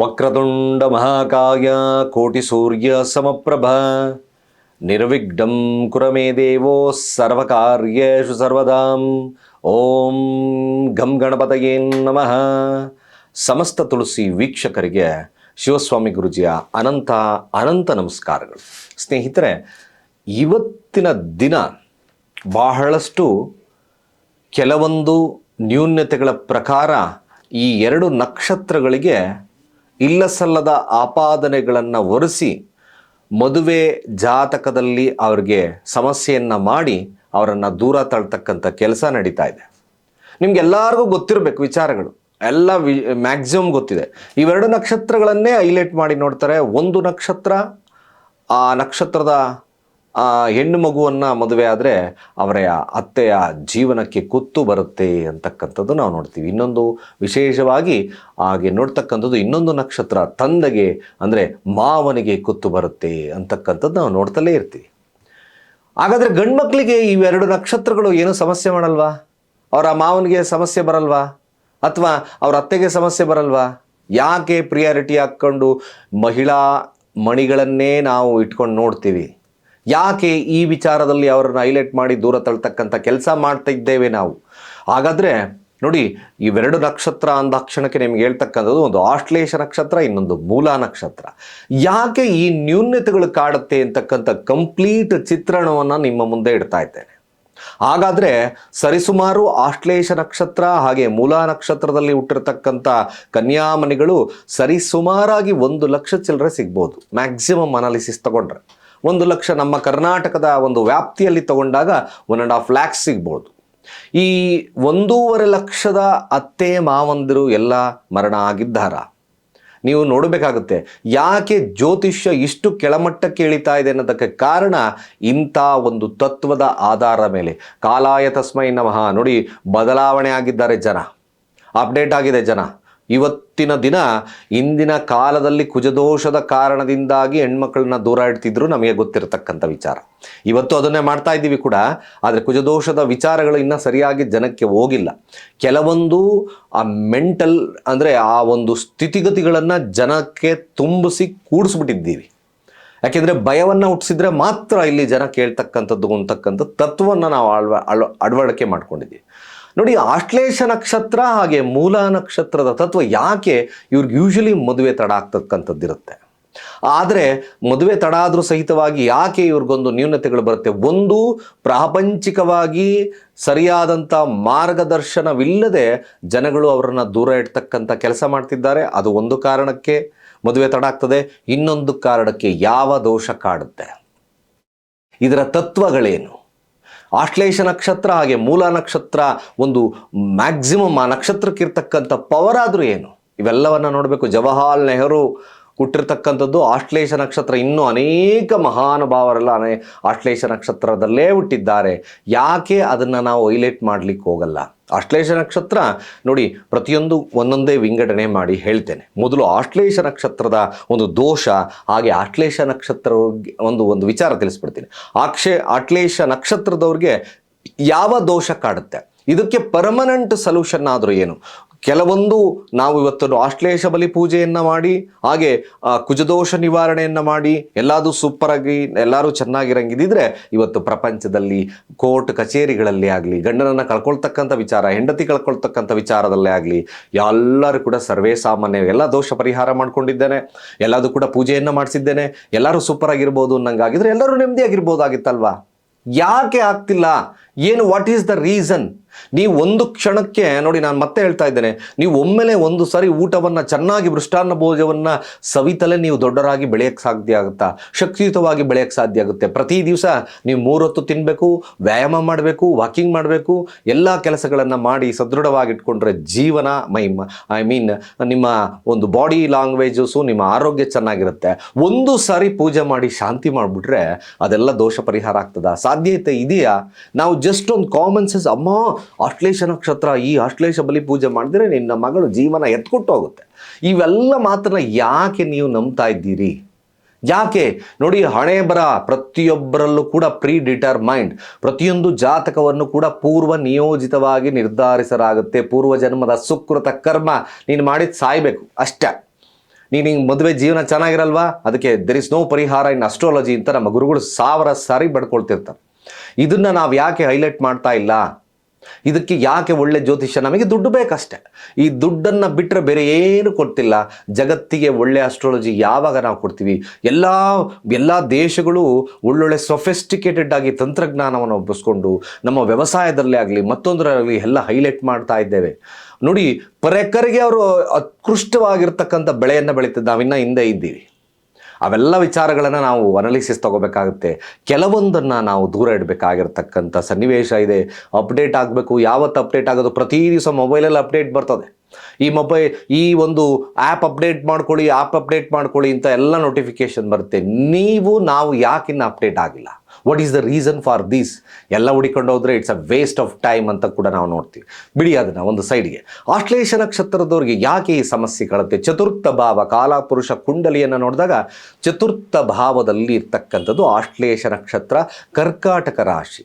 ವಕ್ರತುಂಡ ಮಹಾಕಾಯ ಕೋಟಿ ಸೂರ್ಯ ಸಮಪ್ರಭ. ನಿರ್ವಿಘ್ನಂ ಕುರಮೇ ದೇವೋ ಸರ್ವಕಾರ್ಯೇಷು ಸರ್ವದಾಂ. ಓಂ ಗಂ ಗಣಪತಯೇ ನಮಃ. ಸಮಸ್ತ ತುಳಸಿ ವೀಕ್ಷಕರಿಗೆ ಶಿವಸ್ವಾಮಿ ಗುರುಜಿಯ ಅನಂತ ಅನಂತ ನಮಸ್ಕಾರಗಳು. ಸ್ನೇಹಿತರೆ, ಇವತ್ತಿನ ದಿನ ಬಹಳಷ್ಟು ಕೆಲವೊಂದು ನ್ಯೂನ್ಯತೆಗಳ ಪ್ರಕಾರ ಈ ಎರಡು ನಕ್ಷತ್ರಗಳಿಗೆ ಇಲ್ಲಸಲ್ಲದ ಆಪಾದನೆಗಳನ್ನು ಒರೆಸಿ ಮದುವೆ ಜಾತಕದಲ್ಲಿ ಅವರಿಗೆ ಸಮಸ್ಯೆಯನ್ನು ಮಾಡಿ ಅವರನ್ನು ದೂರ ತಳ್ತಕ್ಕಂಥ ಕೆಲಸ ನಡೀತಾ ಇದೆ. ನಿಮ್ಗೆಲ್ಲರಿಗೂ ಗೊತ್ತಿರಬೇಕು ವಿಚಾರಗಳು. ಎಲ್ಲ ವಿ, ಮ್ಯಾಕ್ಸಿಮಮ್ ಗೊತ್ತಿದೆ. ಇವೆರಡು ನಕ್ಷತ್ರಗಳನ್ನೇ ಹೈಲೈಟ್ ಮಾಡಿ ನೋಡ್ತಾರೆ. ಒಂದು ನಕ್ಷತ್ರ, ಆ ನಕ್ಷತ್ರದ ಆ ಹೆಣ್ಣು ಮಗುವನ್ನು ಮದುವೆ ಆದರೆ ಅವರ ಅತ್ತೆಯ ಜೀವನಕ್ಕೆ ಕುತ್ತು ಬರುತ್ತೆ ಅಂತಕ್ಕಂಥದ್ದು ನಾವು ನೋಡ್ತೀವಿ. ಇನ್ನೊಂದು ವಿಶೇಷವಾಗಿ ಹಾಗೆ ನೋಡ್ತಕ್ಕಂಥದ್ದು ಇನ್ನೊಂದು ನಕ್ಷತ್ರ, ತಂದೆಗೆ ಅಂದರೆ ಮಾವನಿಗೆ ಕುತ್ತು ಬರುತ್ತೆ ಅಂತಕ್ಕಂಥದ್ದು ನಾವು ನೋಡ್ತಲೇ ಇರ್ತೀವಿ. ಹಾಗಾದರೆ ಗಂಡು ಮಕ್ಕಳಿಗೆ ಇವೆರಡು ನಕ್ಷತ್ರಗಳು ಏನೂ ಸಮಸ್ಯೆ ಮಾಡಲ್ವಾ? ಅವರ ಮಾವನಿಗೆ ಸಮಸ್ಯೆ ಬರಲ್ವಾ? ಅಥವಾ ಅವರ ಅತ್ತೆಗೆ ಸಮಸ್ಯೆ ಬರಲ್ವಾ? ಯಾಕೆ ಪ್ರಿಯಾರಿಟಿ ಹಾಕ್ಕೊಂಡು ಮಹಿಳಾ ಮಣಿಗಳನ್ನೇ ನಾವು ಇಟ್ಕೊಂಡು ನೋಡ್ತೀವಿ? ಯಾಕೆ ಈ ವಿಚಾರದಲ್ಲಿ ಅವರನ್ನು ಹೈಲೈಟ್ ಮಾಡಿ ದೂರ ತಳ್ತಕ್ಕಂಥ ಕೆಲಸ ಮಾಡ್ತಾ ಇದ್ದೇವೆ ನಾವು? ಹಾಗಾದರೆ ನೋಡಿ, ಇವೆರಡು ನಕ್ಷತ್ರ ಅಂದಾಕ್ಷಣಕ್ಕೆ ನಿಮ್ಗೆ ಹೇಳ್ತಕ್ಕಂಥದ್ದು ಒಂದು ಆಶ್ಲೇಷ ನಕ್ಷತ್ರ, ಇನ್ನೊಂದು ಮೂಲ ನಕ್ಷತ್ರ. ಯಾಕೆ ಈ ನ್ಯೂನ್ಯತೆಗಳು ಕಾಡುತ್ತೆ ಅಂತಕ್ಕಂಥ ಕಂಪ್ಲೀಟ್ ಚಿತ್ರಣವನ್ನು ನಿಮ್ಮ ಮುಂದೆ ಇಡ್ತಾ ಇದ್ದೇನೆ. ಹಾಗಾದರೆ ಸರಿಸುಮಾರು ಆಶ್ಲೇಷ ನಕ್ಷತ್ರ ಹಾಗೆ ಮೂಲ ನಕ್ಷತ್ರದಲ್ಲಿ ಹುಟ್ಟಿರ್ತಕ್ಕಂಥ ಕನ್ಯಾಮನಿಗಳು ಸರಿಸುಮಾರಾಗಿ ಒಂದು ಲಕ್ಷ ಚಿಲ್ಲರೆ ಸಿಗ್ಬೋದು ಮ್ಯಾಕ್ಸಿಮಮ್ ಅನಾಲಿಸಿಸ್ ತಗೊಂಡ್ರೆ. ಒಂದು ಲಕ್ಷ ನಮ್ಮ ಕರ್ನಾಟಕದ ಒಂದು ವ್ಯಾಪ್ತಿಯಲ್ಲಿ ತಗೊಂಡಾಗ ಒನ್ ಆ್ಯಂಡ್ ಹಾಫ್ ಲ್ಯಾಕ್ಸ್ ಸಿಗ್ಬೋದು. ಈ ಒಂದೂವರೆ ಲಕ್ಷದ ಅತ್ತೆ ಮಾವಂದಿರು ಎಲ್ಲ ಮರಣ ಆಗಿದ್ದಾರಾ? ನೀವು ನೋಡಬೇಕಾಗುತ್ತೆ, ಯಾಕೆ ಜ್ಯೋತಿಷ್ಯ ಇಷ್ಟು ಕೆಳಮಟ್ಟಕ್ಕೆ ಇಳಿತಾ ಇದೆ ಅನ್ನೋದಕ್ಕೆ ಕಾರಣ ಇಂಥ ಒಂದು ತತ್ವದ ಆಧಾರ ಮೇಲೆ. ಕಾಲಾಯ ತಸ್ಮೈ ನಮಃ. ನೋಡಿ, ಬದಲಾವಣೆ ಆಗಿದ್ದಾರೆ ಜನ. ಅಪ್ಡೇಟ್ ಆಗಿದೆ ಜನ. ಇವತ್ತಿನ ದಿನ ಇಂದಿನ ಕಾಲದಲ್ಲಿ ಕುಜದೋಷದ ಕಾರಣದಿಂದಾಗಿ ಹೆಣ್ಮಕ್ಳನ್ನ ದೂರ ಇಡ್ತಿದ್ರು ನಮಗೆ ಗೊತ್ತಿರತಕ್ಕಂಥ ವಿಚಾರ. ಇವತ್ತು ಅದನ್ನೇ ಮಾಡ್ತಾ ಇದ್ದೀವಿ ಕೂಡ, ಆದರೆ ಕುಜದೋಷದ ವಿಚಾರಗಳು ಇನ್ನೂ ಸರಿಯಾಗಿ ಜನಕ್ಕೆ ಹೋಗಿಲ್ಲ. ಕೆಲವೊಂದು ಆ ಮೆಂಟಲ್ ಅಂದರೆ ಆ ಒಂದು ಸ್ಥಿತಿಗತಿಗಳನ್ನು ಜನಕ್ಕೆ ತುಂಬಿಸಿ ಕೂಡಿಸ್ಬಿಟ್ಟಿದ್ದೀವಿ. ಯಾಕೆಂದರೆ ಭಯವನ್ನು ಹುಟ್ಟಿಸಿದ್ರೆ ಮಾತ್ರ ಇಲ್ಲಿ ಜನ ಕೇಳ್ತಕ್ಕಂಥದ್ದು ಅಂತಕ್ಕಂಥ ತತ್ವವನ್ನು ನಾವು ಅಳ್ವ ಅಳ ಅಳವಡಿಕೆ ಮಾಡ್ಕೊಂಡಿದ್ದೀವಿ. ನೋಡಿ ಆಶ್ಲೇಷ ನಕ್ಷತ್ರ ಹಾಗೆ ಮೂಲ ನಕ್ಷತ್ರದ ತತ್ವ ಯಾಕೆ ಇವ್ರಿಗೆ ಯೂಶಲಿ ಮದುವೆ ತಡ ಆಗ್ತಕ್ಕಂಥದ್ದಿರುತ್ತೆ? ಆದರೆ ಮದುವೆ ತಡ ಆದರೂ ಸಹಿತವಾಗಿ ಯಾಕೆ ಇವ್ರಿಗೊಂದು ನ್ಯೂನತೆಗಳು ಬರುತ್ತೆ? ಒಂದು, ಪ್ರಾಪಂಚಿಕವಾಗಿ ಸರಿಯಾದಂಥ ಮಾರ್ಗದರ್ಶನವಿಲ್ಲದೆ ಜನಗಳು ಅವರನ್ನು ದೂರ ಇಡ್ತಕ್ಕಂಥ ಕೆಲಸ ಮಾಡ್ತಿದ್ದಾರೆ. ಅದು ಒಂದು ಕಾರಣಕ್ಕೆ ಮದುವೆ ತಡ ಆಗ್ತದೆ. ಇನ್ನೊಂದು ಕಾರಣಕ್ಕೆ ಯಾವ ದೋಷ ಕಾಡುತ್ತೆ? ಇದರ ತತ್ವಗಳೇನು? ಆಶ್ಲೇಷ ನಕ್ಷತ್ರ ಹಾಗೆ ಮೂಲ ನಕ್ಷತ್ರ, ಒಂದು ಮ್ಯಾಕ್ಸಿಮಮ್ ಆ ನಕ್ಷತ್ರಕ್ಕಿರ್ತಕ್ಕಂಥ ಪವರ್ ಆದರೂ ಏನು? ಇವೆಲ್ಲವನ್ನು ನೋಡಬೇಕು. ಜವಾಹರ್ಲಾಲ್ ನೆಹರು ಹುಟ್ಟಿರ್ತಕ್ಕಂಥದ್ದು ಆಶ್ಲೇಷ ನಕ್ಷತ್ರ. ಇನ್ನೂ ಅನೇಕ ಮಹಾನುಭಾವರೆಲ್ಲ ಅನೇ ಆಶ್ಲೇಷ ನಕ್ಷತ್ರದಲ್ಲೇ ಹುಟ್ಟಿದ್ದಾರೆ. ಯಾಕೆ ಅದನ್ನು ನಾವು ಹೈಲೈಟ್ ಮಾಡಲಿಕ್ಕೆ ಹೋಗಲ್ಲ? ಆಶ್ಲೇಷ ನಕ್ಷತ್ರ ನೋಡಿ, ಪ್ರತಿಯೊಂದು ಒಂದೊಂದೇ ವಿಂಗಡಣೆ ಮಾಡಿ ಹೇಳ್ತೇನೆ. ಮೊದಲು ಆಶ್ಲೇಷ ನಕ್ಷತ್ರದ ಒಂದು ದೋಷ, ಹಾಗೆ ಆಶ್ಲೇಷ ನಕ್ಷತ್ರ ಒಂದು ಒಂದು ವಿಚಾರ ತಿಳಿಸ್ಬಿಡ್ತೀನಿ. ಆಕ್ಷೇ, ಆಶ್ಲೇಷ ನಕ್ಷತ್ರದವ್ರಿಗೆ ಯಾವ ದೋಷ ಕಾಡುತ್ತೆ? ಇದಕ್ಕೆ ಪರ್ಮನೆಂಟ್ ಸೊಲ್ಯೂಷನ್ ಆದರೂ ಏನು? ಕೆಲವೊಂದು ನಾವು ಇವತ್ತು ಆಶ್ಲೇಷ ಬಲಿ ಪೂಜೆಯನ್ನು ಮಾಡಿ, ಹಾಗೆ ಕುಜದೋಷ ನಿವಾರಣೆಯನ್ನು ಮಾಡಿ ಎಲ್ಲದೂ ಸೂಪರಾಗಿ ಎಲ್ಲರೂ ಚೆನ್ನಾಗಿರಂಗಿದ್ದಿದ್ರೆ ಇವತ್ತು ಪ್ರಪಂಚದಲ್ಲಿ ಕೋರ್ಟ್ ಕಚೇರಿಗಳಲ್ಲಿ ಆಗಲಿ, ಗಂಡನನ್ನು ಕಳ್ಕೊಳ್ತಕ್ಕಂಥ ವಿಚಾರ, ಹೆಂಡತಿ ಕಳ್ಕೊಳ್ತಕ್ಕಂಥ ವಿಚಾರದಲ್ಲೇ ಆಗಲಿ, ಎಲ್ಲರೂ ಕೂಡ ಸರ್ವೇ ಸಾಮಾನ್ಯ, ಎಲ್ಲ ದೋಷ ಪರಿಹಾರ ಮಾಡ್ಕೊಂಡಿದ್ದೇನೆ ಎಲ್ಲದೂ ಕೂಡ ಪೂಜೆಯನ್ನು ಮಾಡಿಸಿದ್ದೇನೆ ಎಲ್ಲರೂ ಸೂಪರಾಗಿರ್ಬೋದು ಅನ್ನಂಗಾಗಿದ್ರೆ ಎಲ್ಲರೂ ನೆಮ್ಮದಿಯಾಗಿರ್ಬೋದಾಗಿತ್ತಲ್ವಾ? ಯಾಕೆ ಆಗ್ತಿಲ್ಲ? ಏನು ವಾಟ್ ಈಸ್ ದ ರೀಸನ್ ನೀವು ಒಂದು ಕ್ಷಣಕ್ಕೆ, ನೋಡಿ ನಾನು ಮತ್ತೆ ಹೇಳ್ತಾ ಇದ್ದೇನೆ, ನೀವು ಒಮ್ಮೆಲೆ ಒಂದು ಸಾರಿ ಊಟವನ್ನು ಚೆನ್ನಾಗಿ ಮೃಷ್ಟಾನ್ನ ಭೋಜವನ್ನು ಸವಿತಲೆ ನೀವು ದೊಡ್ಡರಾಗಿ ಬೆಳೆಯೋಕ್ಕೆ ಸಾಧ್ಯ ಆಗುತ್ತಾ? ಶಕ್ತಿಯುತವಾಗಿ ಬೆಳೆಯೋಕ್ಕೆ ಸಾಧ್ಯ ಆಗುತ್ತೆ. ಪ್ರತಿ ದಿವಸ ನೀವು ಮೂರೊತ್ತು ತಿನ್ನಬೇಕು ವ್ಯಾಯಾಮ ಮಾಡಬೇಕು, ವಾಕಿಂಗ್ ಮಾಡಬೇಕು, ಎಲ್ಲ ಕೆಲಸಗಳನ್ನು ಮಾಡಿ ಸದೃಢವಾಗಿ ಇಟ್ಕೊಂಡ್ರೆ ಜೀವನ ಮೈ, ಐ ಮೀನ್ ನಿಮ್ಮ ಒಂದು ಬಾಡಿ ಲ್ಯಾಂಗ್ವೇಜಸ್ಸು ನಿಮ್ಮ ಆರೋಗ್ಯ ಚೆನ್ನಾಗಿರುತ್ತೆ. ಒಂದು ಸಾರಿ ಪೂಜೆ ಮಾಡಿ ಶಾಂತಿ ಮಾಡಿಬಿಟ್ರೆ ಅದೆಲ್ಲ ದೋಷ ಪರಿಹಾರ ಆಗ್ತದ? ಸಾಧ್ಯತೆ ಇದೆಯಾ? ನಾವು ಜಸ್ಟ್ ಒಂದು ಕಾಮನ್ ಸೆನ್ಸ್ ಅಮ್ಮ ಆಶ್ಲೇಷ ನಕ್ಷತ್ರ ಈ ಆಶ್ಲೇಷ ಬಲಿ ಪೂಜೆ ಮಾಡಿದ್ರೆ ನಿನ್ನ ಮಗಳು ಜೀವನ ಎತ್ಕೊಟ್ಟು ಹೋಗುತ್ತೆ. ಇವೆಲ್ಲ ಮಾತ್ರ ಯಾಕೆ ನೀವು ನಂಬ್ತಾ ಇದ್ದೀರಿ? ಯಾಕೆ? ನೋಡಿ, ಹಣೆ ಬರ ಪ್ರತಿಯೊಬ್ಬರಲ್ಲೂ ಕೂಡ ಪ್ರೀ ಡಿಟರ್ಮೈಂಡ್ ಪ್ರತಿಯೊಂದು ಜಾತಕವನ್ನು ಕೂಡ ಪೂರ್ವ ನಿಯೋಜಿತವಾಗಿ ನಿರ್ಧರಿಸಲಾಗುತ್ತೆ. ಪೂರ್ವ ಜನ್ಮದ ಸುಕೃತ ಕರ್ಮ. ನೀನು ಮಾಡಿದ್ ಸಾಯ್ಬೇಕು, ಅಷ್ಟೇ. ನೀನು ಹಿಂಗೆ ಮದುವೆ ಜೀವನ ಚೆನ್ನಾಗಿರಲ್ವಾ? ಅದಕ್ಕೆ ದೆರ್ ಇಸ್ ನೋ ಪರಿಹಾರ ಇನ್ ಅಸ್ಟ್ರಾಲಜಿ ಅಂತ ನಮ್ಮ ಗುರುಗಳು ಸಾವಿರ ಸಾರಿ ಬಡ್ಕೊಳ್ತಿರ್ತಾರೆ. ಇದನ್ನ ನಾವು ಯಾಕೆ ಹೈಲೈಟ್ ಮಾಡ್ತಾ ಇಲ್ಲ? ಇದಕ್ಕೆ ಯಾಕೆ ಒಳ್ಳೆ ಜ್ಯೋತಿಷ್ಯ? ನಮಗೆ ದುಡ್ಡು ಬೇಕಷ್ಟೆ. ಈ ದುಡ್ಡನ್ನು ಬಿಟ್ಟರೆ ಬೇರೆ ಏನು ಕೊಡ್ತಿಲ್ಲ. ಜಗತ್ತಿಗೆ ಒಳ್ಳೆ ಅಸ್ಟ್ರಾಲಜಿ ಯಾವಾಗ ನಾವು ಕೊಡ್ತೀವಿ? ಎಲ್ಲ ಎಲ್ಲ ದೇಶಗಳು ಒಳ್ಳೊಳ್ಳೆ ಸೊಫೆಸ್ಟಿಕೇಟೆಡ್ ಆಗಿ ತಂತ್ರಜ್ಞಾನವನ್ನು ಒಪ್ಪಿಸ್ಕೊಂಡು ನಮ್ಮ ವ್ಯವಸಾಯದಲ್ಲೇ ಆಗಲಿ, ಮತ್ತೊಂದರಲ್ಲಿ ಎಲ್ಲ ಹೈಲೈಟ್ ಮಾಡ್ತಾ ಇದ್ದೇವೆ. ನೋಡಿ ಪರೆಕರಿಗೆ ಅವರು ಉತ್ಕೃಷ್ಟವಾಗಿರ್ತಕ್ಕಂಥ ಬೆಳೆಯನ್ನು ಬೆಳೀತಿದ್ದ ನಾವಿನ್ನ ಹಿಂದೆ ಇದ್ದೀವಿ. ಅವೆಲ್ಲ ವಿಚಾರಗಳನ್ನು ನಾವು ಅನಾಲಿಸಿಸ್ ತಗೋಬೇಕಾಗುತ್ತೆ. ಕೆಲವೊಂದನ್ನು ನಾವು ದೂರ ಇಡಬೇಕಾಗಿರ್ತಕ್ಕಂಥ ಸನ್ನಿವೇಶ ಇದೆ. ಅಪ್ಡೇಟ್ ಆಗಬೇಕು. ಯಾವತ್ತು ಅಪ್ಡೇಟ್ ಆಗೋದು? ಪ್ರತಿ ದಿವಸ ಮೊಬೈಲಲ್ಲಿ ಅಪ್ಡೇಟ್ ಬರ್ತದೆ. ಈ ಮೊಬೈಲ್ ಈ ಒಂದು ಆ್ಯಪ್ ಅಪ್ಡೇಟ್ ಮಾಡ್ಕೊಳ್ಳಿ ಆ್ಯಪ್ ಅಪ್ಡೇಟ್ ಮಾಡ್ಕೊಳ್ಳಿ ಅಂತ ಎಲ್ಲ ನೋಟಿಫಿಕೇಶನ್ ಬರುತ್ತೆ. ನೀವು, ನಾವು ಯಾಕಿನ್ನ ಅಪ್ಡೇಟ್ ಆಗಿಲ್ಲ? What is the reason for these ಎಲ್ಲ ಹುಡಿಕೊಂಡು ಹೋದರೆ it's a waste of time ಅಂತ ಕೂಡ ನಾವು ನೋಡ್ತೀವಿ. ಬಿಡಿ ಅದನ್ನು ಒಂದು ಸೈಡ್ಗೆ ಆಶ್ಲೇಷ ನಕ್ಷತ್ರದವರಿಗೆ ಯಾಕೆ ಈ ಸಮಸ್ಯೆ ಕಾಡುತ್ತೆ? ಚತುರ್ಥ ಭಾವ ಕಾಲಪುರುಷ ಕುಂಡಲಿಯನ್ನು ನೋಡಿದಾಗ ಚತುರ್ಥ ಭಾವದಲ್ಲಿ ಇರ್ತಕ್ಕಂಥದ್ದು ಆಶ್ಲೇಷ ನಕ್ಷತ್ರ, ಕರ್ಕಾಟಕ ರಾಶಿ.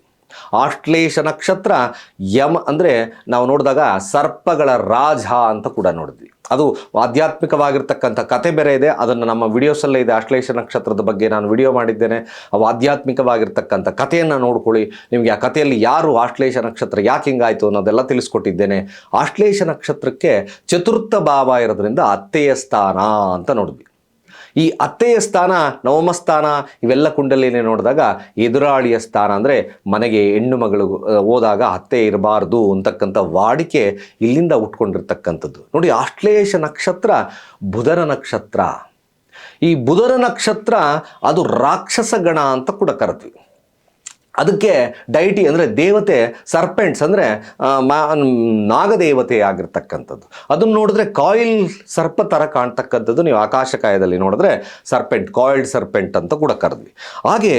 ಆಶ್ಲೇಷ ನಕ್ಷತ್ರ ಯಮ ಅಂದರೆ ನಾವು ನೋಡಿದಾಗ ಸರ್ಪಗಳ ರಾಜ ಅಂತ ಕೂಡ ನೋಡಿದ್ವಿ. ಅದು ಆಧ್ಯಾತ್ಮಿಕವಾಗಿರ್ತಕ್ಕಂಥ ಕತೆ ಬೇರೆ ಇದೆ. ಅದನ್ನು ನಮ್ಮ ವಿಡಿಯೋಸಲ್ಲೇ ಇದೆ. ಆಶ್ಲೇಷ ನಕ್ಷತ್ರದ ಬಗ್ಗೆ ನಾನು ವಿಡಿಯೋ ಮಾಡಿದ್ದೇನೆ. ಅವು ಆಧ್ಯಾತ್ಮಿಕವಾಗಿರ್ತಕ್ಕಂಥ ಕಥೆಯನ್ನು ನೋಡ್ಕೊಳ್ಳಿ. ನಿಮಗೆ ಆ ಕಥೆಯಲ್ಲಿ ಯಾರು ಆಶ್ಲೇಷ ನಕ್ಷತ್ರ ಯಾಕೆ ಹಿಂಗಾಯಿತು ಅನ್ನೋದೆಲ್ಲ ತಿಳಿಸ್ಕೊಟ್ಟಿದ್ದೇನೆ. ಆಶ್ಲೇಷ ನಕ್ಷತ್ರಕ್ಕೆ ಚತುರ್ಥ ಭಾವ ಇರೋದ್ರಿಂದ ಅತ್ತೆಯ ಸ್ಥಾನ ಅಂತ ನೋಡಿದ್ವಿ. ಈ ಅತ್ತೆಯ ಸ್ಥಾನ, ನವಮ ಸ್ಥಾನ ಇವೆಲ್ಲ ಕುಂಡಲಿನೇ ನೋಡಿದಾಗ ಎದುರಾಳಿಯ ಸ್ಥಾನ ಅಂದರೆ ಮನೆಗೆ ಹೆಣ್ಣು ಮಗಳು ಹೋದಾಗ ಅತ್ತೆ ಇರಬಾರ್ದು ಅಂತಕ್ಕಂಥ ವಾಡಿಕೆ ಇಲ್ಲಿಂದ ಉಟ್ಕೊಂಡಿರ್ತಕ್ಕಂಥದ್ದು. ನೋಡಿ ಆಶ್ಲೇಷ ನಕ್ಷತ್ರ, ಬುಧರ ನಕ್ಷತ್ರ. ಈ ಬುಧರ ನಕ್ಷತ್ರ ಅದು ರಾಕ್ಷಸ ಗಣ ಅಂತ ಕೂಡ ಕರಿತೀವಿ ಅದಕ್ಕೆ ಡೈಟಿ ಅಂದರೆ ದೇವತೆ ಸರ್ಪೆಂಟ್ಸ್ ಅಂದರೆ ನಾಗದೇವತೆ ಆಗಿರ್ತಕ್ಕಂಥದ್ದು. ಅದನ್ನು ನೋಡಿದ್ರೆ ಕಾಯಿಲ್ ಸರ್ಪ ಥರ ಕಾಣ್ತಕ್ಕಂಥದ್ದು ನೀವು ಆಕಾಶಕಾಯದಲ್ಲಿ ನೋಡಿದ್ರೆ ಸರ್ಪೆಂಟ್ ಕಾಯಿಲ್ಡ್ ಸರ್ಪೆಂಟ್ ಅಂತ ಕೂಡ ಕರೆದ್ವಿ. ಹಾಗೆ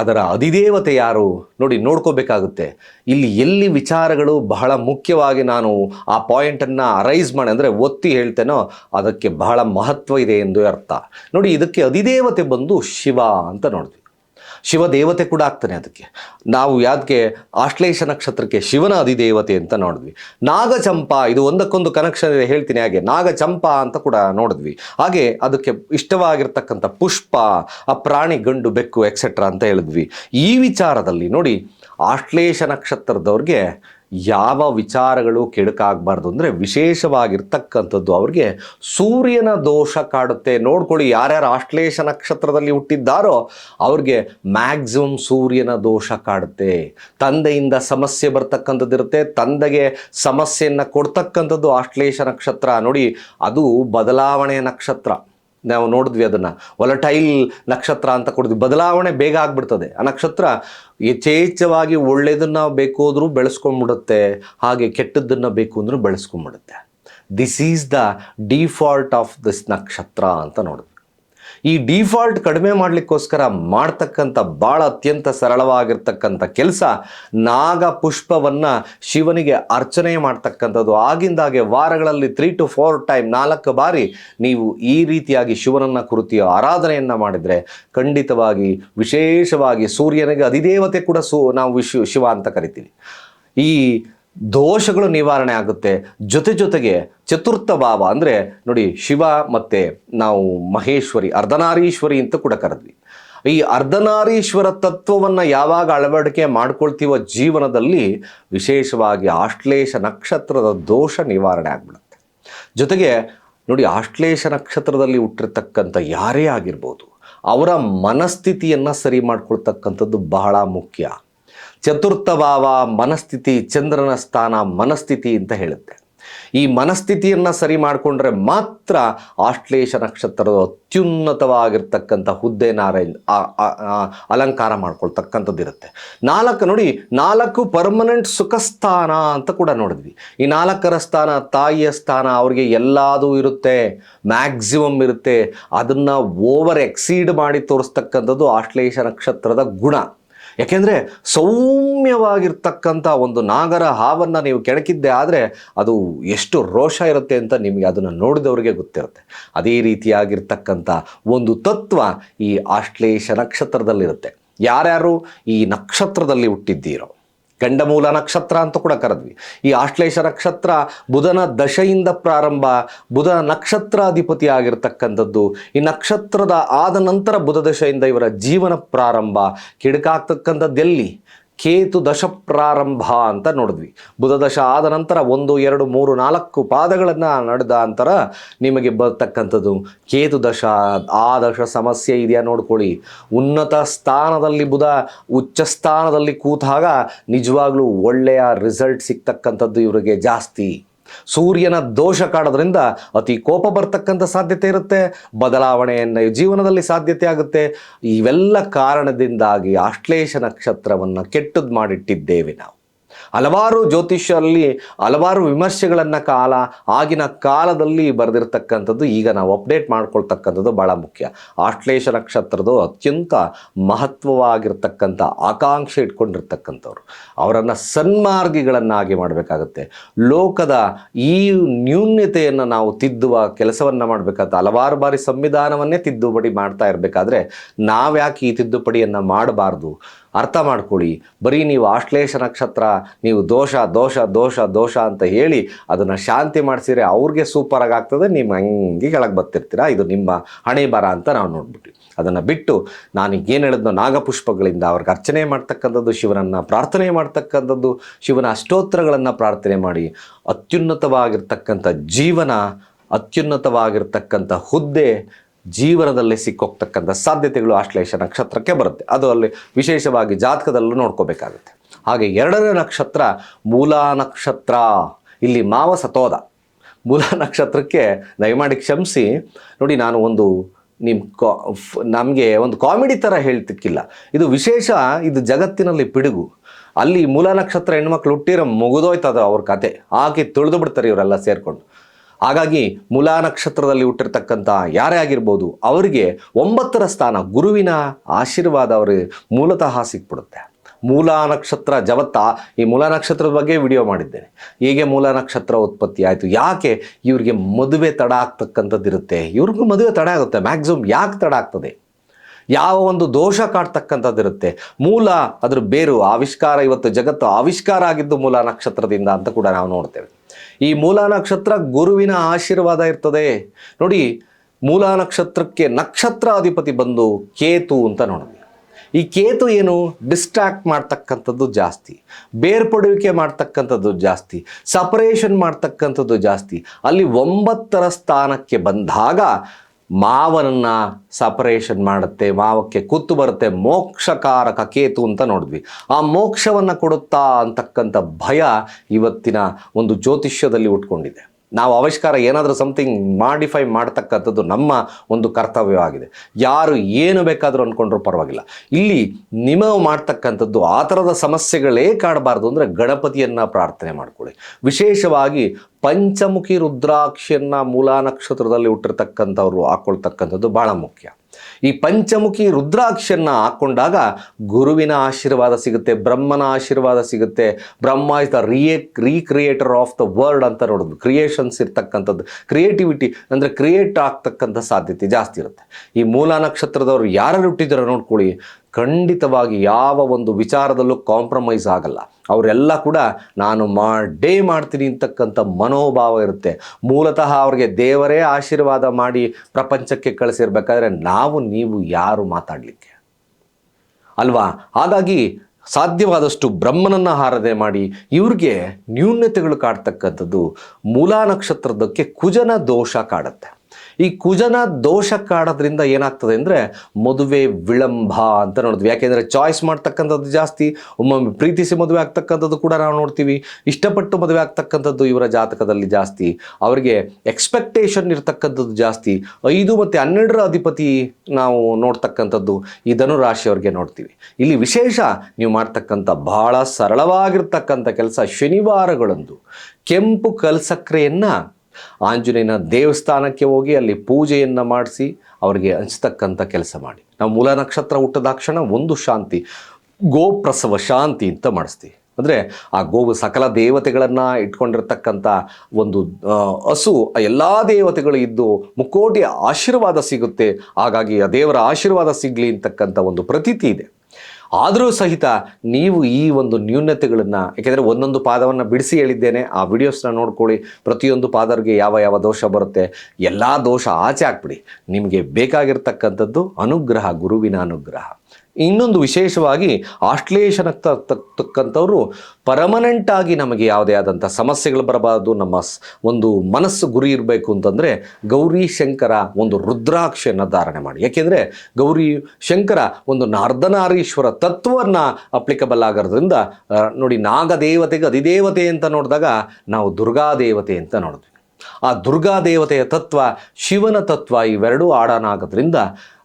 ಅದರ ಅಧಿದೇವತೆ ಯಾರು? ನೋಡಿ, ನೋಡ್ಕೋಬೇಕಾಗುತ್ತೆ. ಇಲ್ಲಿ ಎಲ್ಲಿ ವಿಚಾರಗಳು ಬಹಳ ಮುಖ್ಯವಾಗಿ ನಾನು ಆ ಪಾಯಿಂಟನ್ನು ಅರೈಸ್ ಮಾಡಿ ಅಂದರೆ ಒತ್ತಿ ಹೇಳ್ತೇನೋ ಅದಕ್ಕೆ ಬಹಳ ಮಹತ್ವ ಇದೆ ಎಂದು ಅರ್ಥ. ನೋಡಿ, ಇದಕ್ಕೆ ಅಧಿದೇವತೆ ಬಂದು ಶಿವ ಅಂತ ನೋಡಿದ್ವಿ ಶಿವ ದೇವತೆ ಕೂಡ ಆಗ್ತಾನೆ ಅದಕ್ಕೆ. ನಾವು ಯಾದಕ್ಕೆ ಆಶ್ಲೇಷ ನಕ್ಷತ್ರಕ್ಕೆ ಶಿವನ ಅಧಿದೇವತೆ ಅಂತ ನೋಡಿದ್ವಿ. ನಾಗಚಂಪ, ಇದು ಒಂದಕ್ಕೊಂದು ಕನೆಕ್ಷನ್ ಇದೆ, ಹೇಳ್ತೀನಿ ಹಾಗೆ. ನಾಗಚಂಪ ಅಂತ ಕೂಡ ನೋಡಿದ್ವಿ. ಹಾಗೆ ಅದಕ್ಕೆ ಇಷ್ಟವಾಗಿರ್ತಕ್ಕಂಥ ಪುಷ್ಪ, ಆ ಪ್ರಾಣಿ ಗಂಡು ಬೆಕ್ಕು ಎಕ್ಸೆಟ್ರಾ ಅಂತ ಹೇಳಿದ್ವಿ. ಈ ವಿಚಾರದಲ್ಲಿ ನೋಡಿ, ಆಶ್ಲೇಷ ನಕ್ಷತ್ರದವ್ರಿಗೆ ಯಾವ ವಿಚಾರಗಳು ಕೆಡುಕಾಗಬಾರ್ದು ಅಂದರೆ ವಿಶೇಷವಾಗಿರ್ತಕ್ಕಂಥದ್ದು. ಅವ್ರಿಗೆ ಸೂರ್ಯನ ದೋಷ ಕಾಡುತ್ತೆ. ನೋಡ್ಕೊಳ್ಳಿ ಯಾರ್ಯಾರು ಆಶ್ಲೇಷ ನಕ್ಷತ್ರದಲ್ಲಿ ಹುಟ್ಟಿದ್ದಾರೋ ಅವ್ರಿಗೆ ಮ್ಯಾಕ್ಸಿಮಮ್ ಸೂರ್ಯನ ದೋಷ ಕಾಡುತ್ತೆ. ತಂದೆಯಿಂದ ಸಮಸ್ಯೆ ಬರ್ತಕ್ಕಂಥದ್ದು ಇರುತ್ತೆ ತಂದೆಗೆ ಸಮಸ್ಯೆಯನ್ನು ಕೊಡ್ತಕ್ಕಂಥದ್ದು ಆಶ್ಲೇಷ ನಕ್ಷತ್ರ. ನೋಡಿ, ಅದು ಬದಲಾವಣೆಯ ನಕ್ಷತ್ರ. ನಾವು ನೋಡಿದ್ವಿ ಅದನ್ನು. ಒಲಟೈಲ್ ನಕ್ಷತ್ರ ಅಂತ ಕೊಡಿದ್ವಿ ಬದಲಾವಣೆ ಬೇಗ ಆಗ್ಬಿಡ್ತದೆ. ಆ ನಕ್ಷತ್ರ ಯಥೇಚ್ಛವಾಗಿ ಒಳ್ಳೆಯದನ್ನು ಬೇಕು ಅಂದರೂ ಬೆಳೆಸ್ಕೊಂಡ್ಬಿಡುತ್ತೆ, ಹಾಗೆ ಕೆಟ್ಟದ್ದನ್ನು ಬೇಕು ಅಂದ್ರೂ ಬೆಳೆಸ್ಕೊಂಡ್ಬಿಡುತ್ತೆ. This is the default of this ನಕ್ಷತ್ರ ಅಂತ ನೋಡಿದ್ವಿ ಈ ಡಿಫಾಲ್ಟ್ ಕಡಿಮೆ ಮಾಡಲಿಕ್ಕೋಸ್ಕರ ಮಾಡ್ತಕ್ಕಂಥ ಭಾಳ ಅತ್ಯಂತ ಸರಳವಾಗಿರ್ತಕ್ಕಂಥ ಕೆಲಸ ನಾಗ ಪುಷ್ಪವನ್ನು ಶಿವನಿಗೆ ಅರ್ಚನೆ ಮಾಡ್ತಕ್ಕಂಥದ್ದು. ಆಗಿಂದಾಗೆ ವಾರಗಳಲ್ಲಿ ತ್ರೀ ಟು ಫೋರ್ ಟೈಮ್ ನಾಲ್ಕು ಬಾರಿ ನೀವು ಈ ರೀತಿಯಾಗಿ ಶಿವನನ್ನು ಕುರಿತು ಆರಾಧನೆಯನ್ನು ಮಾಡಿದರೆ ಖಂಡಿತವಾಗಿ ವಿಶೇಷವಾಗಿ ಸೂರ್ಯನಿಗೆ ಅಧಿದೇವತೆ ಕೂಡ ಸು ನಾವು ಶಿವ ಅಂತ ಕರಿತೀವಿ. ಈ ದೋಷಗಳು ನಿವಾರಣೆ ಆಗುತ್ತೆ. ಜೊತೆ ಜೊತೆಗೆ ಚತುರ್ಥ ಭಾವ ಅಂದರೆ ನೋಡಿ ಶಿವ ಮತ್ತು ನಾವು ಮಹೇಶ್ವರಿ, ಅರ್ಧನಾರೀಶ್ವರಿ ಅಂತ ಕೂಡ ಕರೆದ್ವಿ. ಈ ಅರ್ಧನಾರೀಶ್ವರ ತತ್ವವನ್ನು ಯಾವಾಗ ಅಳವಡಿಕೆ ಮಾಡ್ಕೊಳ್ತೀವೋ ಜೀವನದಲ್ಲಿ ವಿಶೇಷವಾಗಿ ಆಶ್ಲೇಷ ನಕ್ಷತ್ರದ ದೋಷ ನಿವಾರಣೆ ಆಗ್ಬಿಡುತ್ತೆ. ಜೊತೆಗೆ ನೋಡಿ ಆಶ್ಲೇಷ ನಕ್ಷತ್ರದಲ್ಲಿ ಹುಟ್ಟಿರ್ತಕ್ಕಂಥ ಯಾರೇ ಆಗಿರ್ಬೋದು, ಅವರ ಮನಸ್ಥಿತಿಯನ್ನು ಸರಿ ಮಾಡ್ಕೊಳ್ತಕ್ಕಂಥದ್ದು ಬಹಳ ಮುಖ್ಯ. ಚತುರ್ಥ ಭಾವ ಮನಸ್ಥಿತಿ, ಚಂದ್ರನ ಸ್ಥಾನ ಮನಸ್ಥಿತಿ ಅಂತ ಹೇಳುತ್ತೆ. ಈ ಮನಸ್ಥಿತಿಯನ್ನು ಸರಿ ಮಾಡಿಕೊಂಡ್ರೆ ಮಾತ್ರ ಆಶ್ಲೇಷ ನಕ್ಷತ್ರದ ಅತ್ಯುನ್ನತವಾಗಿರ್ತಕ್ಕಂಥ ಹುದ್ದೆ ನಾರಾಯಣ ಅಲಂಕಾರ ಮಾಡ್ಕೊಳ್ತಕ್ಕಂಥದ್ದಿರುತ್ತೆ ನಾಲ್ಕು ನೋಡಿ, ನಾಲ್ಕು ಪರ್ಮನೆಂಟ್ ಸುಖ ಸ್ಥಾನ ಅಂತ ಕೂಡ ನೋಡಿದ್ವಿ. ಈ ನಾಲ್ಕರ ಸ್ಥಾನ ತಾಯಿಯ ಸ್ಥಾನ ಅವ್ರಿಗೆ ಎಲ್ಲದೂ ಇರುತ್ತೆ ಮ್ಯಾಕ್ಸಿಮಮ್ ಇರುತ್ತೆ. ಅದನ್ನು ಓವರ್ ಎಕ್ಸೀಡ್ ಮಾಡಿ ತೋರಿಸ್ತಕ್ಕಂಥದ್ದು ಆಶ್ಲೇಷ ನಕ್ಷತ್ರದ ಗುಣ. ಯಾಕೆಂದರೆ ಸೌಮ್ಯವಾಗಿರ್ತಕ್ಕಂಥ ಒಂದು ನಾಗರ ಹಾವನ್ನು ನೀವು ಕೆಣಕಿದ್ದೆ ಆದರೆ ಅದು ಎಷ್ಟು ರೋಷ ಇರುತ್ತೆ ಅಂತ ನಿಮಗೆ ಅದನ್ನು ನೋಡಿದವರಿಗೆ ಗೊತ್ತಿರುತ್ತೆ. ಅದೇ ರೀತಿಯಾಗಿರ್ತಕ್ಕಂಥ ಒಂದು ತತ್ವ ಈ ಆಶ್ಲೇಷ ನಕ್ಷತ್ರದಲ್ಲಿರುತ್ತೆ. ಯಾರ್ಯಾರು ಈ ನಕ್ಷತ್ರದಲ್ಲಿ ಹುಟ್ಟಿದ್ದೀರೋ ಗಂಡಮೂಲ ನಕ್ಷತ್ರ ಅಂತ ಕೂಡ ಕರೆದ್ವಿ. ಈ ಆಶ್ಲೇಷ ನಕ್ಷತ್ರ ಬುಧನ ದಶೆಯಿಂದ ಪ್ರಾರಂಭ, ಬುಧ ನಕ್ಷತ್ರಾಧಿಪತಿ ಆಗಿರ್ತಕ್ಕಂಥದ್ದು, ಈ ನಕ್ಷತ್ರದ ಆದ ನಂತರ ಬುಧ ದಶೆಯಿಂದ ಇವರ ಜೀವನ ಪ್ರಾರಂಭ. ಕೆಡಕಾಗ್ತಕ್ಕಂಥದ್ದು ಎಲ್ಲಿ? ಕೇತು ದಶ ಪ್ರಾರಂಭ ಅಂತ ನೋಡಿದ್ವಿ. ಬುಧ ದಶ ಆದ ನಂತರ ಒಂದು, ಎರಡು, ಮೂರು, ನಾಲ್ಕು ಪಾದಗಳನ್ನು ನಡೆದ ನಂತರ ನಿಮಗೆ ಬರ್ತಕ್ಕಂಥದ್ದು. ಕೇತು ದಶ, ಆ ದಶ ಸಮಸ್ಯೆ ಇದೆಯಾ ನೋಡ್ಕೊಳ್ಳಿ. ಉನ್ನತ ಸ್ಥಾನದಲ್ಲಿ ಬುಧ, ಉಚ್ಚ ಸ್ಥಾನದಲ್ಲಿ ಕೂತಾಗ ನಿಜವಾಗ್ಲೂ ಒಳ್ಳೆಯ ರಿಸಲ್ಟ್ ಸಿಗ್ತಕ್ಕಂಥದ್ದು ಇವರಿಗೆ ಜಾಸ್ತಿ. ಸೂರ್ಯನ ದೋಷ ಕಾಡೋದ್ರಿಂದ ಅತಿ ಕೋಪ ಬರ್ತಕ್ಕಂಥ ಸಾಧ್ಯತೆ ಇರುತ್ತೆ, ಬದಲಾವಣೆಯನ್ನು ಜೀವನದಲ್ಲಿ ಸಾಧ್ಯತೆ ಆಗುತ್ತೆ. ಇವೆಲ್ಲ ಕಾರಣದಿಂದಾಗಿ ಆಶ್ಲೇಷ ನಕ್ಷತ್ರವನ್ನು ಕೆಟ್ಟದ್ದು ಮಾಡಿಟ್ಟಿದ್ದೇವೆ ನಾವು. ಹಲವಾರು ಜ್ಯೋತಿಷ್ಯರಲ್ಲಿ ಹಲವಾರು ವಿಮರ್ಶೆಗಳನ್ನು ಕಾಲ, ಆಗಿನ ಕಾಲದಲ್ಲಿ ಬರೆದಿರ್ತಕ್ಕಂಥದ್ದು ಈಗ ನಾವು ಅಪ್ಡೇಟ್ ಮಾಡ್ಕೊಳ್ತಕ್ಕಂಥದ್ದು ಭಾಳ ಮುಖ್ಯ. ಆಶ್ಲೇಷ ನಕ್ಷತ್ರದ್ದು ಅತ್ಯಂತ ಮಹತ್ವವಾಗಿರ್ತಕ್ಕಂಥ ಆಕಾಂಕ್ಷೆ ಇಟ್ಕೊಂಡಿರ್ತಕ್ಕಂಥವ್ರು. ಅವರನ್ನು ಸನ್ಮಾರ್ಗಿಗಳನ್ನಾಗಿ ಮಾಡಬೇಕಾಗತ್ತೆ. ಲೋಕದ ಈ ನ್ಯೂನ್ಯತೆಯನ್ನು ನಾವು ತಿದ್ದುವ ಕೆಲಸವನ್ನು ಮಾಡಬೇಕಾದ ಹಲವಾರು ಬಾರಿ ಸಂವಿಧಾನವನ್ನೇ ತಿದ್ದುಪಡಿ ಮಾಡ್ತಾ ಇರಬೇಕಾದ್ರೆ ನಾವ್ಯಾಕೆ ಈ ತಿದ್ದುಪಡಿಯನ್ನು ಮಾಡಬಾರ್ದು? ಅರ್ಥ ಮಾಡ್ಕೊಳ್ಳಿ. ಬರೀ ನೀವು ಆಶ್ಲೇಷ ನಕ್ಷತ್ರ, ನೀವು ದೋಷ ದೋಷ ದೋಷ ದೋಷ ಅಂತ ಹೇಳಿ ಅದನ್ನು ಶಾಂತಿ ಮಾಡಿಸಿದ್ರೆ ಅವ್ರಿಗೆ ಸೂಪರಾಗಿ ಆಗ್ತದೆ ನೀವು ಹಂಗೆ ಕೆಳಗೆ ಬರ್ತಿರ್ತೀರಾ. ಇದು ನಿಮ್ಮ ಹಣೆ ಬರ ಅಂತ ನಾವು ನೋಡ್ಬಿಟ್ವಿ. ಅದನ್ನು ಬಿಟ್ಟು ನಾನು ಏನು ಹೇಳಿದ್ನೋ ನಾಗಪುಷ್ಪಗಳಿಂದ ಅವ್ರಿಗೆ ಅರ್ಚನೆ ಮಾಡ್ತಕ್ಕಂಥದ್ದು, ಶಿವನನ್ನು ಪ್ರಾರ್ಥನೆ ಮಾಡ್ತಕ್ಕಂಥದ್ದು, ಶಿವನ ಅಷ್ಟೋತ್ರಗಳನ್ನು ಪ್ರಾರ್ಥನೆ ಮಾಡಿ ಅತ್ಯುನ್ನತವಾಗಿರ್ತಕ್ಕಂಥ ಜೀವನ, ಅತ್ಯುನ್ನತವಾಗಿರ್ತಕ್ಕಂಥ ಹುದ್ದೆ ಜೀವನದಲ್ಲಿ ಸಿಕ್ಕೋಗ್ತಕ್ಕಂಥ ಸಾಧ್ಯತೆಗಳು ಆಶ್ಲೇಷ ನಕ್ಷತ್ರಕ್ಕೆ ಬರುತ್ತೆ. ಅದು ಅಲ್ಲಿ ವಿಶೇಷವಾಗಿ ಜಾತಕದಲ್ಲೂ ನೋಡ್ಕೋಬೇಕಾಗುತ್ತೆ. ಹಾಗೆ ಎರಡನೇ ನಕ್ಷತ್ರ ಮೂಲಾ ನಕ್ಷತ್ರ. ಇಲ್ಲಿ ಮಾವ ಸತೋದ. ಮೂಲ ನಕ್ಷತ್ರಕ್ಕೆ ದಯಮಾಡಿ ಕ್ಷಮಿಸಿ. ನೋಡಿ, ನಾನು ಒಂದು ನಿಮ್ಮ ಕಾ ನಮಗೆ ಒಂದು ಕಾಮಿಡಿ ಥರ ಹೇಳ್ತಿಕ್ಕಿಲ್ಲ. ಇದು ವಿಶೇಷ, ಇದು ಜಗತ್ತಿನಲ್ಲಿ ಪಿಡುಗು. ಅಲ್ಲಿ ಮೂಲ ನಕ್ಷತ್ರ ಹೆಣ್ಮಕ್ಳು ಹುಟ್ಟಿರೋ ಮುಗಿದೋಯ್ತದ ಅವ್ರ ಕತೆ. ಹಾಕಿ ತುಳಿದು ಬಿಡ್ತಾರೆ ಇವರೆಲ್ಲ ಸೇರಿಕೊಂಡು. ಹಾಗಾಗಿ ಮೂಲಾ ನಕ್ಷತ್ರದಲ್ಲಿ ಹುಟ್ಟಿರ್ತಕ್ಕಂಥ ಯಾರೇ ಆಗಿರ್ಬೋದು, ಅವರಿಗೆ ಒಂಬತ್ತರ ಸ್ಥಾನ ಗುರುವಿನ ಆಶೀರ್ವಾದ ಅವರಿಗೆ ಮೂಲತಃ ಸಿಕ್ಬಿಡುತ್ತೆ. ಮೂಲ ನಕ್ಷತ್ರ ಜವತ್ತ, ಈ ಮೂಲ ನಕ್ಷತ್ರದ ಬಗ್ಗೆ ವಿಡಿಯೋ ಮಾಡಿದ್ದೇನೆ. ಹೇಗೆ ಮೂಲ ನಕ್ಷತ್ರ ಉತ್ಪತ್ತಿ ಆಯಿತು. ಯಾಕೆ? ಇವ್ರಿಗೆ ಮದುವೆ ತಡ ಆಗ್ತಕ್ಕಂಥದ್ದು ಇರುತ್ತೆ. ಇವ್ರಿಗೂ ಮದುವೆ ತಡ ಆಗುತ್ತೆ. ಮ್ಯಾಕ್ಸಿಮಮ್ ಯಾಕೆ ತಡ ಆಗ್ತದೆ? ಯಾವ ಒಂದು ದೋಷ ಕಾಡ್ತಕ್ಕಂಥದ್ದಿರುತ್ತೆ ಮೂಲ ಅದ್ರ ಬೇರು, ಆವಿಷ್ಕಾರ, ಇವತ್ತು ಜಗತ್ತು ಆವಿಷ್ಕಾರ ಆಗಿದ್ದು ಮೂಲ ನಕ್ಷತ್ರದಿಂದ ಅಂತ ಕೂಡ ನಾವು ನೋಡ್ತೇವೆ. ಈ ಮೂಲ ನಕ್ಷತ್ರ ಗುರುವಿನ ಆಶೀರ್ವಾದ ಇರ್ತದೆ. ನೋಡಿ, ಮೂಲ ನಕ್ಷತ್ರಕ್ಕೆ ನಕ್ಷತ್ರ ಅಧಿಪತಿ ಬಂದು ಕೇತು ಅಂತ ನೋಡಿದ್ವಿ ಈ ಕೇತು ಏನು? ಡಿಸ್ಟ್ರಾಕ್ಟ್ ಮಾಡ್ತಕ್ಕಂಥದ್ದು ಜಾಸ್ತಿ, ಬೇರ್ಪಡುವಿಕೆ ಮಾಡ್ತಕ್ಕಂಥದ್ದು ಜಾಸ್ತಿ ಸಪರೇಷನ್ ಮಾಡ್ತಕ್ಕಂಥದ್ದು ಜಾಸ್ತಿ. ಅಲ್ಲಿ ಒಂಬತ್ತರ ಸ್ಥಾನಕ್ಕೆ ಬಂದಾಗ ಮಾವನನ್ನ ಸಪರೇಷನ್ ಮಾಡುತ್ತೆ, ಮಾವಕ್ಕೆ ಕುತ್ತು ಬರುತ್ತೆ, ಮೋಕ್ಷಕಾರಕ ಕೇತು ಅಂತ ನೋಡಿದ್ವಿ. ಆ ಮೋಕ್ಷವನ್ನು ಕೊಡುತ್ತಾ ಅಂತಕ್ಕಂಥ ಭಯ ಇವತ್ತಿನ ಒಂದು ಜ್ಯೋತಿಷ್ಯದಲ್ಲಿ ಉಟ್ಕೊಂಡಿದೆ. ನಾವು ಆವಿಷ್ಕಾರ ಏನಾದರೂ ಸಮಥಿಂಗ್ ಮಾಡಿಫೈ ಮಾಡ್ತಕ್ಕಂಥದ್ದು ನಮ್ಮ ಒಂದು ಕರ್ತವ್ಯವಾಗಿದೆ. ಯಾರು ಏನು ಬೇಕಾದರೂ ಅಂದ್ಕೊಂಡ್ರೂ ಪರವಾಗಿಲ್ಲ. ಇಲ್ಲಿ ನಿಮಗೆ ಮಾಡ್ತಕ್ಕಂಥದ್ದು ಆ ಥರದ ಸಮಸ್ಯೆಗಳೇ ಕಾಡಬಾರ್ದು ಅಂದರೆ ಗಣಪತಿಯನ್ನು ಪ್ರಾರ್ಥನೆ ಮಾಡಿಕೊಳ್ಳಿ. ವಿಶೇಷವಾಗಿ ಪಂಚಮುಖಿ ರುದ್ರಾಕ್ಷಿಯನ್ನು ಮೂಲ ನಕ್ಷತ್ರದಲ್ಲಿ ಹುಟ್ಟಿರ್ತಕ್ಕಂಥವ್ರು ಹಾಕ್ಕೊಳ್ತಕ್ಕಂಥದ್ದು ಭಾಳ ಮುಖ್ಯ. ಈ ಪಂಚಮುಖಿ ರುದ್ರಾಕ್ಷಿಯನ್ನ ಹಾಕ್ಕೊಂಡಾಗ ಗುರುವಿನ ಆಶೀರ್ವಾದ ಸಿಗುತ್ತೆ, ಬ್ರಹ್ಮನ ಆಶೀರ್ವಾದ ಸಿಗುತ್ತೆ. Brahma is the re recreator of the world ಅಂತ ನೋಡೋದು. ಕ್ರಿಯೇಷನ್ಸ್ ಇರ್ತಕ್ಕಂಥದ್ದು. ಕ್ರಿಯೇಟಿವಿಟಿ ಅಂದರೆ ಕ್ರಿಯೇಟ್ ಆಗ್ತಕ್ಕಂಥ ಸಾಧ್ಯತೆ ಜಾಸ್ತಿ ಇರುತ್ತೆ. ಈ ಮೂಲ ನಕ್ಷತ್ರದವರು ಯಾರು ಹುಟ್ಟಿದಾರೋ ನೋಡ್ಕೊಳ್ಳಿ. ಖಂಡಿತವಾಗಿ ಯಾವ ಒಂದು ವಿಚಾರದಲ್ಲೂ ಕಾಂಪ್ರಮೈಸ್ ಆಗಲ್ಲ. ಅವರೆಲ್ಲ ಕೂಡ ನಾನು ಮಾಡೇ ಮಾಡ್ತೀನಿ ಅಂತಕ್ಕಂಥ ಮನೋಭಾವ ಇರುತ್ತೆ. ಮೂಲತಃ ಅವ್ರಿಗೆ ದೇವರೇ ಆಶೀರ್ವಾದ ಮಾಡಿ ಪ್ರಪಂಚಕ್ಕೆ ಕಳಿಸಿರ್ಬೇಕಾದ್ರೆ ನಾವು, ನೀವು ಯಾರು ಮಾತಾಡಲಿಕ್ಕೆ? ಅಲ್ವಾ? ಹಾಗಾಗಿ ಸಾಧ್ಯವಾದಷ್ಟು ಬ್ರಹ್ಮನನ್ನು ಹಾರದೆ ಮಾಡಿ ಇವ್ರಿಗೆ ನ್ಯೂನ್ಯತೆಗಳು ಕಾಡ್ತಕ್ಕಂಥದ್ದು ಮೂಲ ನಕ್ಷತ್ರದಕ್ಕೆ ಕುಜನ ದೋಷ ಕಾಡುತ್ತೆ. ಈ ಕುಜನ ದೋಷ ಕಾಡೋದ್ರಿಂದ ಏನಾಗ್ತದೆ ಅಂದರೆ ಮದುವೆ ವಿಳಂಬ ಅಂತ ನೋಡಿದ್ವಿ. ಯಾಕೆಂದರೆ ಚಾಯ್ಸ್ ಮಾಡ್ತಕ್ಕಂಥದ್ದು ಜಾಸ್ತಿ, ಒಮ್ಮೊಮ್ಮೆ ಪ್ರೀತಿಸಿ ಮದುವೆ ಆಗ್ತಕ್ಕಂಥದ್ದು ಕೂಡ ನಾವು ನೋಡ್ತೀವಿ. ಇಷ್ಟಪಟ್ಟು ಮದುವೆ ಆಗ್ತಕ್ಕಂಥದ್ದು ಇವರ ಜಾತಕದಲ್ಲಿ ಜಾಸ್ತಿ. ಅವರಿಗೆ ಎಕ್ಸ್ಪೆಕ್ಟೇಷನ್ ಇರತಕ್ಕಂಥದ್ದು ಜಾಸ್ತಿ. ಐದು ಮತ್ತು ಹನ್ನೆರಡರ ಅಧಿಪತಿ ನಾವು ನೋಡ್ತಕ್ಕಂಥದ್ದು ಈ ಧನುರಾಶಿಯವ್ರಿಗೆ ನೋಡ್ತೀವಿ. ಇಲ್ಲಿ ವಿಶೇಷ ನೀವು ಮಾಡ್ತಕ್ಕಂಥ ಬಹಳ ಸರಳವಾಗಿರ್ತಕ್ಕಂಥ ಕೆಲಸ ಶನಿವಾರಗಳಂದು. ಕೆಂಪು ಕಲ್ಸಕ್ರೆಯನ್ನು ಆಂಜನೇಯನ ದೇವಸ್ಥಾನಕ್ಕೆ ಹೋಗಿ ಅಲ್ಲಿ ಪೂಜೆಯನ್ನು ಮಾಡಿಸಿ ಅವರಿಗೆ ಹಂಚ್ತಕ್ಕಂಥ ಕೆಲಸ ಮಾಡಿ. ನಾವು ಮೂಲ ನಕ್ಷತ್ರ ಹುಟ್ಟದಾಕ್ಷಣ ಒಂದು ಶಾಂತಿ, ಗೋಪ್ರಸವ ಶಾಂತಿ ಅಂತ ಮಾಡಿಸ್ತೀವಿ. ಅಂದರೆ ಆ ಗೋವು ಸಕಲ ದೇವತೆಗಳನ್ನು ಇಟ್ಕೊಂಡಿರ್ತಕ್ಕಂಥ ಒಂದು ಹಸು, ಆ ಎಲ್ಲ ದೇವತೆಗಳು ಇದ್ದು ಮುಕ್ಕೋಟಿ ಆಶೀರ್ವಾದ ಸಿಗುತ್ತೆ. ಹಾಗಾಗಿ ಆ ದೇವರ ಆಶೀರ್ವಾದ ಸಿಗಲಿ ಅಂತಕ್ಕಂಥ ಒಂದು ಪ್ರತೀತಿ ಇದೆ. ಆದರೂ ಸಹಿತ ನೀವು ಈ ಒಂದು ನ್ಯೂನತೆಗಳನ್ನು ಯಾಕೆಂದರೆ ಒಂದೊಂದು ಪಾದವನ್ನು ಬಿಡಿಸಿ ಹೇಳಿದ್ದೇನೆ, ಆ ವಿಡಿಯೋಸ್ನ ನೋಡ್ಕೊಳ್ಳಿ. ಪ್ರತಿಯೊಂದು ಪಾದರಿಗೆ ಯಾವ ಯಾವ ದೋಷ ಬರುತ್ತೆ, ಎಲ್ಲ ದೋಷ ಆಚೆ ಹಾಕ್ಬಿಡಿ. ನಿಮಗೆ ಬೇಕಾಗಿರ್ತಕ್ಕಂಥದ್ದು ಅನುಗ್ರಹ, ಗುರುವಿನ ಅನುಗ್ರಹ. ಇನ್ನೊಂದು ವಿಶೇಷವಾಗಿ ಆಶ್ಲೇಷಣಕ್ಕೆ ತಕ್ಕಂಥವ್ರು ಪರ್ಮನೆಂಟ್ ಆಗಿ ನಮಗೆ ಯಾವುದೇ ಆದಂಥ ಸಮಸ್ಯೆಗಳು ಬರಬಾರದು. ನಮ್ಮ ಒಂದು ಮನಸ್ಸು ಗುರಿ ಇರಬೇಕು ಅಂತಂದರೆ ಗೌರಿ ಶಂಕರ ಒಂದು ರುದ್ರಾಕ್ಷಿಯನ್ನು ಧಾರಣೆ ಮಾಡಿ. ಯಾಕೆಂದರೆ ಗೌರಿ ಶಂಕರ ಒಂದು ನಾರ್ದನಾರೀಶ್ವರ ತತ್ವವನ್ನು ಅಪ್ಲಿಕಬಲ್ ಆಗೋದ್ರಿಂದ ನೋಡಿ ನಾಗದೇವತೆಗೆ ಅಧಿದೇವತೆ ಅಂತ ನೋಡಿದಾಗ ನಾವು ದುರ್ಗಾದೇವತೆ ಅಂತ ನೋಡಿದ್ವಿ ಆ ದುರ್ಗಾದೇವತೆಯ ತತ್ವ ಶಿವನ ತತ್ವ ಇವೆರಡೂ ಆಡಾನ ಆಗೋದ್ರಿಂದ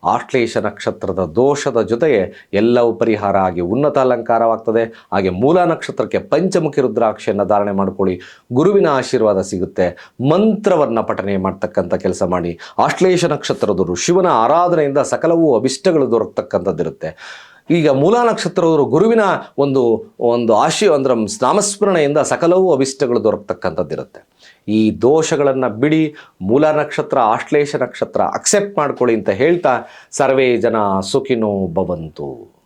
ಆಶ್ಲೇಷ ನಕ್ಷತ್ರದ ದೋಷದ ಜೊತೆಗೆ ಎಲ್ಲವೂ ಪರಿಹಾರ ಆಗಿ ಉನ್ನತ ಅಲಂಕಾರವಾಗ್ತದೆ. ಹಾಗೆ ಮೂಲ ನಕ್ಷತ್ರಕ್ಕೆ ಪಂಚಮುಖಿ ರುದ್ರಾಕ್ಷಿಯನ್ನು ಧಾರಣೆ ಮಾಡ್ಕೊಳ್ಳಿ. ಗುರುವಿನ ಆಶೀರ್ವಾದ ಸಿಗುತ್ತೆ. ಮಂತ್ರವನ್ನು ಪಠನೆ ಮಾಡ್ತಕ್ಕಂಥ ಕೆಲಸ ಮಾಡಿ. ಆಶ್ಲೇಷ ನಕ್ಷತ್ರದವರು ಶಿವನ ಆರಾಧನೆಯಿಂದ ಸಕಲವೂ ಅಭಿಷ್ಟಗಳು ದೊರಕತಕ್ಕಂಥದ್ದಿರುತ್ತೆ. ಈಗ ಮೂಲ ನಕ್ಷತ್ರದವರು ಗುರುವಿನ ಒಂದು ಒಂದು ಆಶಿ, ಅಂದ್ರೆ ನಾಮಸ್ಮರಣೆಯಿಂದ ಸಕಲವೂ ಅಭಿಷ್ಟಗಳು ದೊರಕತಕ್ಕಂಥದ್ದಿರುತ್ತೆ. ಈ ದೋಷಗಳನ್ನು ಬಿಡಿ ಮೂಲ ನಕ್ಷತ್ರ, ಆಶ್ಲೇಷ ನಕ್ಷತ್ರ ಅಕ್ಸೆಪ್ಟ್ ಮಾಡ್ಕೊಳ್ಳಿ ಅಂತ ಹೇಳ್ತಾ ಸರ್ವೇ ಜನ ಸುಖಿನೋ ಭವಂತು.